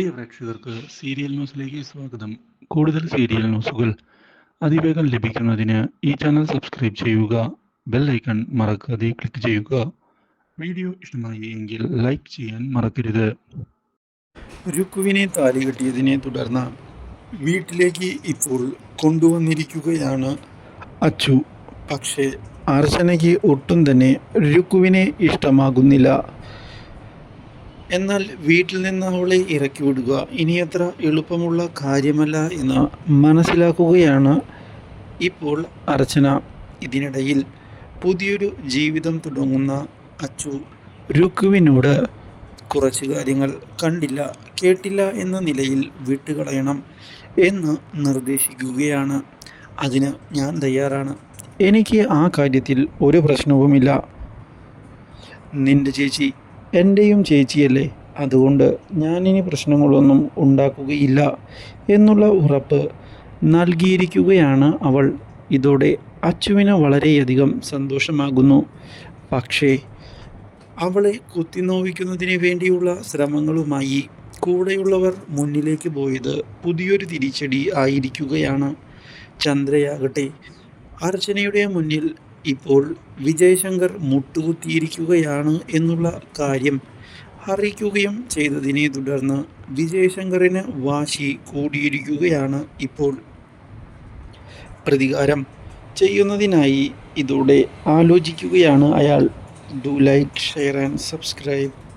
പ്രിയ പ്രേക്ഷകർക്ക് സീരിയൽ ന്യൂസിലേക്ക് സ്വാഗതം. കൂടുതൽ സീരിയൽ ന്യൂസുകൾ അതിവേഗം ലഭിക്കുന്നതിന് ഈ ചാനൽ സബ്സ്ക്രൈബ് ചെയ്യുക ബെൽ ഐക്കൺ മറക്കാതെ ക്ലിക്ക് ചെയ്യുക. വീഡിയോ ഇഷ്ടമായി എങ്കിൽ ലൈക്ക് ചെയ്യാൻ മറക്കരുത്. രുക്കുവിനെ താലി കെട്ടിയതിനെ തുടർന്ന് വീട്ടിലേക്ക് ഇപ്പോൾ കൊണ്ടുവന്നിരിക്കുകയാണ് അച്ചു. പക്ഷേ അർച്ചനയ്ക്ക് ഒട്ടും തന്നെ രുക്കുവിനെ ഇഷ്ടമാകുന്നില്ല. എന്നാൽ വീട്ടിൽ നിന്ന് അവളെ ഇറക്കി വിടുക ഇനി അത്ര എളുപ്പമുള്ള കാര്യമല്ല എന്ന് മനസ്സിലാക്കുകയാണ് ഇപ്പോൾ അർച്ചന. ഇതിനിടയിൽ പുതിയൊരു ജീവിതം തുടങ്ങുന്ന അച്ചു രുക്കുവിനോട് കുറച്ച് കാര്യങ്ങൾ കണ്ടില്ല കേട്ടില്ല എന്ന നിലയിൽ വിട്ടുകളയണം എന്ന് നിർദ്ദേശിക്കുകയാണ്. അതിന് ഞാൻ തയ്യാറാണ്. എനിക്ക് ആ കാര്യത്തിൽ ഒരു പ്രശ്നവുമില്ല. നിന്റെ ചേച്ചി എന്റെയും ചേച്ചിയല്ലേ? അതുകൊണ്ട് ഞാനിനി പ്രശ്നങ്ങളൊന്നും ഉണ്ടാക്കുകയില്ല എന്നുള്ള ഉറപ്പ് നൽകിയിരിക്കുകയാണ് അവൾ. ഇതോടെ അച്ചുവിന് വളരെയധികം സന്തോഷമാകുന്നു. പക്ഷേ അവളെ കുത്തിനോവിക്കുന്നതിന് വേണ്ടിയുള്ള ശ്രമങ്ങളുമായി കൂടെയുള്ളവർ മുന്നിലേക്ക് പോയത് പുതിയൊരു തിരിച്ചടി ആയിരിക്കുകയാണ്. ചന്ദ്രയാകട്ടെ അർച്ചനയുടെ മുന്നിൽ ഇപ്പോൾ വിജയശങ്കർ മുട്ടുകുത്തിയിരിക്കുകയാണ് എന്നുള്ള കാര്യം അറിയിക്കുകയും ചെയ്തതിനെ തുടർന്ന് വിജയശങ്കറിന് വാശി കൂടിയിരിക്കുകയാണ് ഇപ്പോൾ പ്രതികാരം. ചെയ്യുന്നതിനായി ഇതോടെ ആലോചിക്കുകയാണ് അയാൾ. Do like share and subscribe.